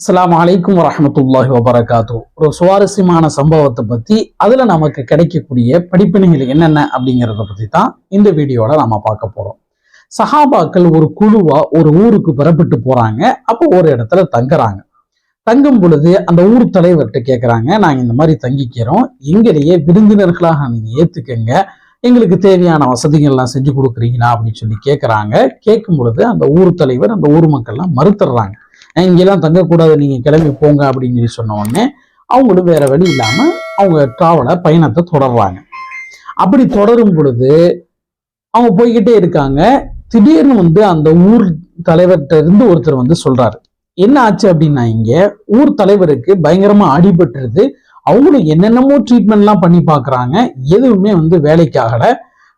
அஸ்லாம் அலைக்கும் வரமத்துல்லாஹி வபரகாத்து. ஒரு சுவாரஸ்யமான சம்பவத்தை பத்தி அதுல நமக்கு கிடைக்கக்கூடிய படிப்பினைகள் என்னென்ன அப்படிங்கிறத பத்தி தான் இந்த வீடியோல நாம பார்க்க போறோம். சஹாபாக்கள் ஒரு குழுவா ஒரு ஊருக்கு புறப்பட்டு போறாங்க. அப்போ ஒரு இடத்துல தங்குறாங்க. தங்கும் பொழுது அந்த ஊர் தலைவர்கிட்ட கேட்குறாங்க நாங்கள் இந்த மாதிரி தங்கிக்கிறோம். எங்களையே விருந்தினர்களாக நீங்க ஏத்துக்கங்க. எங்களுக்கு தேவையான வசதிகள்லாம் செஞ்சு கொடுக்குறீங்களா? அப்படின்னு சொல்லி கேட்குறாங்க கேட்கும் பொழுது அந்த ஊர் தலைவர் அந்த ஊர் மக்கள்லாம் மறுத்துடுறாங்க. இங்கெல்லாம் தங்கக்கூடாது நீங்கள் கிளம்பி போங்க அப்படின்னு சொல்லி சொன்ன உடனே அவங்களும் வேற வழி இல்லாமல் அவங்க டிராவலை பயணத்தை தொடர்றாங்க. அப்படி தொடரும் பொழுது அவங்க போய்கிட்டே இருக்காங்க. திடீர்னு வந்து அந்த ஊர் தலைவர்கிட்ட இருந்து ஒருத்தர் வந்து சொல்றாரு. என்ன ஆச்சு அப்படின்னா இங்க ஊர் தலைவருக்கு பயங்கரமா அடிபட்டுருது. அவங்களும் என்னென்னமோ ட்ரீட்மெண்ட்லாம் பண்ணி பார்க்குறாங்க. எதுவுமே வந்து வேலைக்கு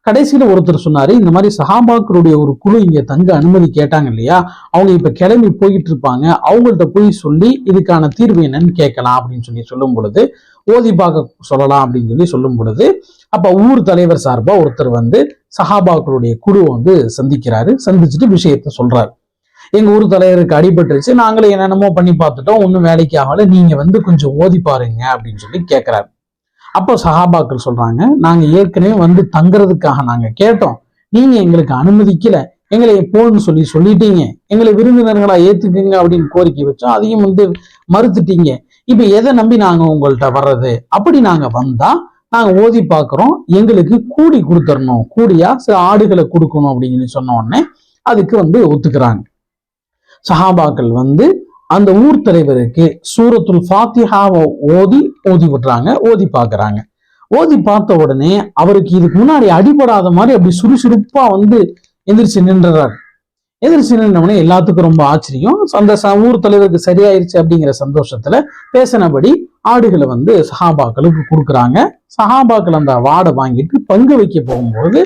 கடைசியில ஒருத்தர் சொன்னாரு இந்த மாதிரி சஹாபாக்களுடைய ஒரு குழு இங்க தங்க அனுமதி கேட்டாங்க இல்லையா? அவங்க இப்ப கிளம்பி போயிட்டு இருப்பாங்க. அவங்கள்ட்ட போய் சொல்லி இதுக்கான தீர்வு என்னன்னு கேட்கலாம் அப்படின்னு சொல்லி சொல்லும் பொழுது ஓதி பார்க்க சொல்லலாம் அப்படின்னு சொல்லி சொல்லும் பொழுது அப்ப ஊர் தலைவர் சார்பா ஒருத்தர் வந்து சஹாபாக்களுடைய குழுவை வந்து சந்திக்கிறாரு. சந்திச்சுட்டு விஷயத்த சொல்றாரு. எங்க ஊர் தலைவருக்கு அடிபட்டுருச்சு. நாங்களே என்னென்னமோ பண்ணி பார்த்துட்டோம். ஒன்றும் வேலைக்கு ஆகல. நீங்க வந்து கொஞ்சம் ஓதி பாருங்க அப்படின்னு சொல்லி கேட்கிறாரு. அப்போ சஹாபாக்கள் சொல்றாங்க நாங்க ஏற்கனவே வந்து தங்குறதுக்காக நாங்க கேட்டோம். நீங்க எங்களுக்கு அனுமதிக்கல. எங்களை போன்னு சொல்லி சொல்லிட்டீங்க. எங்களை விருந்தினர்களா ஏத்துக்குங்க அப்படின்னு கோரிக்கை வச்சோம். அதையும் வந்து மறுத்துட்டீங்க. இப்ப எதை நம்பி நாங்க உங்கள்கிட்ட வர்றது? அப்படி நாங்க வந்தா நாங்க ஓதி பாக்குறோம். எங்களுக்கு கூடி கொடுத்துடணும் கூடியா சில ஆடுகளை கொடுக்கணும் அப்படின்னு சொல்லி சொன்ன உடனே அதுக்கு வந்து ஒத்துக்கிறாங்க. சஹாபாக்கள் வந்து அந்த ஊர் தலைவருக்கு சூரத்துல் ஃபாத்திஹாவை ஓதி ஓதி விடுறாங்க ஓதி பார்க்கறாங்க. ஓதி பார்த்த உடனே அவருக்கு இதுக்கு முன்னாடி அடிபடாத மாதிரி அப்படி சுறுசுறுப்பா வந்து எந்திரிச்சு நின்றுறாரு எதிர்ச்சி நின்றவனே எல்லாத்துக்கும் ரொம்ப ஆச்சரியம். அந்த ச- ஊர் தலைவருக்கு சரியாயிருச்சு அப்படிங்கிற சந்தோஷத்துல பேசினபடி ஆடுகளை வந்து சஹாபாக்களுக்கு கொடுக்குறாங்க. சஹாபாக்கள் அந்த வாடை வாங்கிட்டு பங்கு வைக்க போகும்பொழுது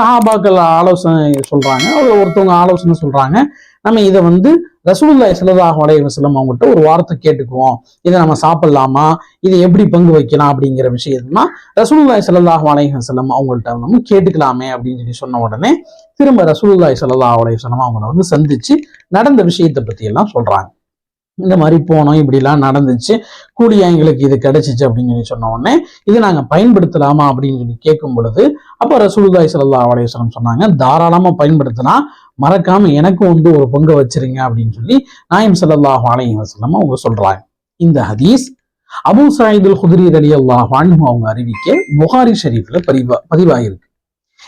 சஹாபாக்கள் ஆலோசனை சொல்றாங்க. அதுல ஒருத்தவங்க ஆலோசனை சொல்றாங்க. நம்ம இதை வந்து ரசூலுல்லாஹி ஸல்லல்லாஹு அலைஹி வஸல்லம் அவங்ககிட்ட ஒரு வார்த்தை கேட்டுக்குவோம். இதை நம்ம சாப்பிடலாமா? இதை எப்படி பங்கு வைக்கலாம் அப்படிங்கிற விஷயமா ரசூலுல்லாஹி ஸல்லல்லாஹு அலைஹி வஸல்லம் அவங்கள்ட்ட நம்ம கேட்டுக்கலாமே அப்படின்னு சொல்லி சொன்ன உடனே திரும்ப ரசூலுல்லாஹி ஸல்லல்லாஹு அலைஹி வஸல்லம் அவங்கள வந்து சந்திச்சு நடந்த விஷயத்தை பத்தி எல்லாம் சொல்றாங்க. இந்த மாதிரி போனோம் இப்படிலாம் நடந்துச்சு. கூடிய எங்களுக்கு இது கிடைச்சிச்சு அப்படின்னு சொல்லி சொன்ன உடனே இதை நாங்க பயன்படுத்தலாமா அப்படின்னு சொல்லி கேட்கும் பொழுது அப்போ ரசூலுதாய் ஸல்லல்லாஹு அலைஹி சொன்னாங்க தாராளமா பயன்படுத்தினா மறக்காம எனக்கும் வந்து ஒரு பங்கு வச்சிருங்க அப்படின்னு சொல்லி நாயம் சல்லாஹ் அலைஹி அவங்க சொல்றாங்க. இந்த ஹதீஸ் அபு சாயிதுல் குதிரி அலி அல்லாஹ் அவங்க அறிவிக்க புகாரி ஷரீஃப்ல பதிவா பதிவாயிருக்கு.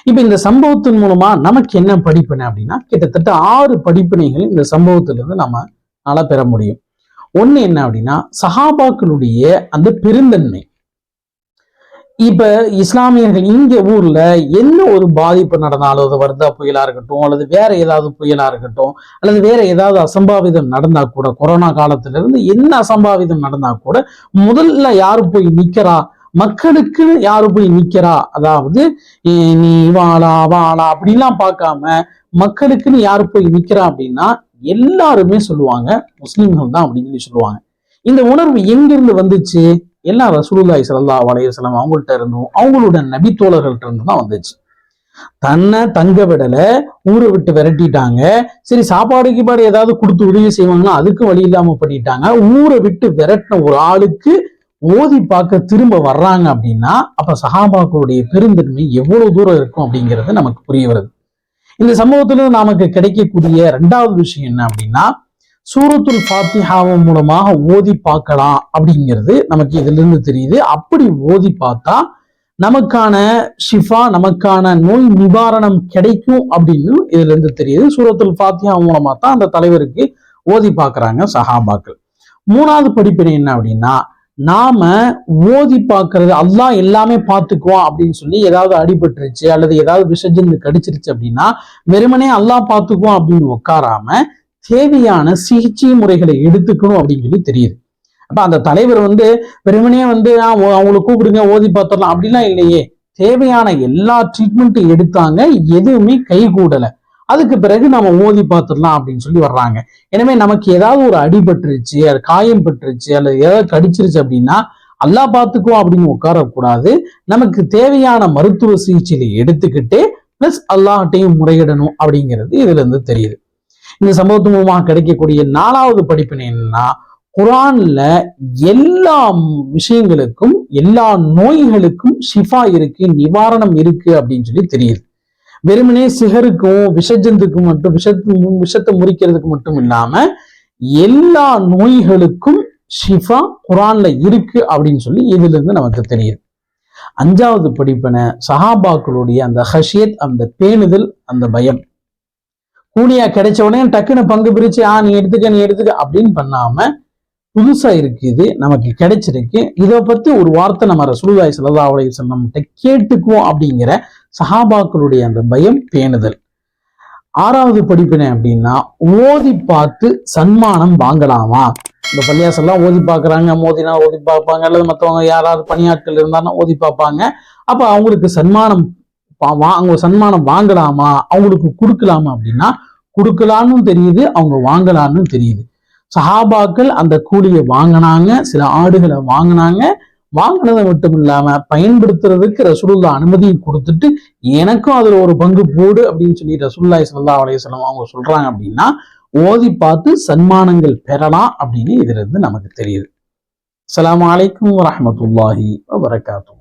இப்ப இந்த சம்பவத்தின் மூலமா நமக்கு என்ன படிப்பினை அப்படின்னா கிட்டத்தட்ட ஆறு படிப்பினைகள் இந்த சம்பவத்திலிருந்து நம்ம நாள பெற முடியும். ஒண்ணு என்ன அப்படின்னா சஹாபாக்களுடைய அந்த பெருந்தன்மை. இப்ப இஸ்லாமியர்கள் இங்க ஊர்ல என்ன ஒரு பாதிப்பு நடந்தாலும் அது வர்தா புயலா இருக்கட்டும் அல்லது வேற ஏதாவது புயலா இருக்கட்டும் அல்லது வேற ஏதாவது அசம்பாவிதம் நடந்தா கூட கொரோனா காலத்துல இருந்து என்ன அசம்பாவிதம் நடந்தா கூட முதல்ல யாரு போய் நிக்கிறா? மக்களுக்கு யாரு போய் நிக்கிறா? அதாவது நீ வாழா வாழா அப்படின்லாம் பார்க்காம மக்களுக்குன்னு யாரு போய் நிக்கிறா அப்படின்னா எல்லாருமே சொல்லுவாங்க முஸ்லிம்கள் தான் அப்படின்னு சொல்லி சொல்லுவாங்க. இந்த உணர்வு எங்கிருந்து வந்துச்சு? எல்லாம் ரசூலுல்லாய் ஸல்லல்லாஹு வலையசலம் அவங்கள்ட்ட இருந்தும் அவங்களோட நபித்தோழர்கள்ட்ட இருந்து தான் வந்துச்சு. தன்னை தங்க விடல ஊரை விட்டு விரட்டிட்டாங்க. சரி சாப்பாடு கீப்பாடு ஏதாவது கொடுத்து உதவி செய்வாங்கன்னா அதுக்கு வழி இல்லாம பண்ணிட்டாங்க. ஊரை விட்டு விரட்டின ஒரு ஆளுக்கு ஓதி பார்க்க திரும்ப வர்றாங்க அப்படின்னா அப்ப சஹாபாக்களுடைய பெருந்தன்மை எவ்வளவு தூரம் இருக்கும் அப்படிங்கிறது நமக்கு புரிய வருது. இந்த சம்பவத்துல நமக்கு கிடைக்கக்கூடிய ரெண்டாவது விஷயம் என்ன அப்படின்னா சூரத்துல் ஃபாத்திஹாவின் மூலமாக ஓதி பார்க்கலாம் அப்படிங்கிறது நமக்கு இதுல இருந்து தெரியுது? அப்படி ஓதி பார்த்தா நமக்கான ஷிஃபா நமக்கான நோய் நிவாரணம் கிடைக்கும் அப்படின்னு இதுல இருந்து தெரியுது? சூரத்துல் பாத்தியா மூலமா தான் அந்த தலைவருக்கு ஓதி பார்க்கறாங்க சஹாபாக்கள். மூணாவது படிப்பினை என்ன அப்படின்னா நாம ஓதி பார்க்கறது அல்லாஹ் எல்லாமே பார்த்துக்குவான் அப்படின்னு சொல்லி ஏதாவது அடிபட்டுருச்சு அல்லது ஏதாவது விசர்ஜன் கடிச்சிருச்சு அப்படின்னா வெறுமனே அல்லாஹ் பார்த்துக்குவான் அப்படின்னு உட்காராம தேவையான சிகிச்சை முறைகளை எடுத்துக்கணும் அப்படின்னு சொல்லி தெரியுது. அப்ப அந்த தலைவர் வந்து வெறுமனே வந்து அவங்களை கூப்பிடுங்க ஓதி பார்த்துடலாம். அப்படிலாம் இல்லையே. தேவையான எல்லா ட்ரீட்மெண்ட்டும் எடுத்தாங்க எதுவுமே கை கூடலை. அதுக்கு பிறகு நம்ம ஓதி பார்த்துடலாம் அப்படின்னு சொல்லி வர்றாங்க. எனவே நமக்கு ஏதாவது ஒரு அடிபட்டுருச்சு அது காயம் பட்டுருச்சு அல்லது ஏதாவது கடிச்சிருச்சு அப்படின்னா அல்லாஹ் பார்த்துக்குவோம் அப்படின்னு உட்காரக்கூடாது. நமக்கு தேவையான மருத்துவ சிகிச்சையில எடுத்துக்கிட்டு பிளஸ் அல்லாஹ்டையும் முறையிடணும் அப்படிங்கிறது இதுல இருந்து தெரியுது. இந்த சம்பவத்து மூலமாக கிடைக்கக்கூடிய நாலாவது படிப்பினை என்னன்னா குரான்ல எல்லா விஷயங்களுக்கும் எல்லா நோய்களுக்கும் ஷிஃபா இருக்கு நிவாரணம் இருக்கு அப்படின்னு சொல்லி தெரியுது. வெறுமனே சிகருக்கும் விஷஜந்துக்கும் மட்டும் விஷ விஷத்தை முறிக்கிறதுக்கு மட்டும் இல்லாம எல்லா நோய்களுக்கும் ஷிஃபா குரான்ல இருக்கு அப்படின்னு சொல்லி இதுல இருந்து நமக்கு தெரியுது. அஞ்சாவது படிப்பின சஹாபாக்களுடைய அந்த ஹஷியத் அந்த பேணுதல் அந்த பயம். கூலியா கிடைச்ச உடனே டக்குன்னு பங்கு பிரிச்சு ஆ நீ எடுத்துக்க நீ எடுத்துக்க அப்படின்னு பண்ணாம புதுசா இருக்குது நமக்கு கிடைச்சிருக்கு. இதை பத்தி ஒரு வார்த்தை நம்ம ரசூலுல்லாஹி ஸல்லல்லாஹு சொன்ன வஸல்லம் கேட்டுக்குவோம் அப்படிங்கிற சஹாபாக்களுடைய அந்த பயம் பேணுதல். ஆறாவது படிப்பினை அப்படின்னா ஓதி பார்த்து சன்மானம் வாங்கலாமா? இந்த பள்ளியாசெல்லாம் ஓதி பார்க்குறாங்க மோதினா ஓதி பார்ப்பாங்க அல்லது மற்றவங்க யாராவது பணியாட்கள் இருந்தாலும் ஓதி பார்ப்பாங்க. அப்ப அவங்களுக்கு சன்மானம் வா- அவங்க சன்மானம் வாங்கலாமா? அவங்களுக்கு கொடுக்கலாமா அப்படின்னா கொடுக்கலான்னு தெரியுது அவங்க வாங்கலான்னு தெரியுது. சஹாபாக்கள் அந்த கூலியை வாங்கினாங்க சில ஆடுகளை வாங்கினாங்க வாங்கினது மட்டும் இல்லாம பயன்படுத்துறதுக்கு ரசூலுல்லா அனுமதியும் கொடுத்துட்டு எனக்கும் அதுல ஒரு பங்கு போடு அப்படின்னு சொல்லி ரசூலுல்லாஹி சல்லா அலையம் அவங்க சொல்றாங்க அப்படின்னா ஓதி பார்த்து சன்மானங்கள் பெறலாம் அப்படின்னு இதுல இருந்து நமக்கு தெரியுது. அலாம் வலைக்கம் வரமத்துல்லாஹி வபரகாத்துஹு.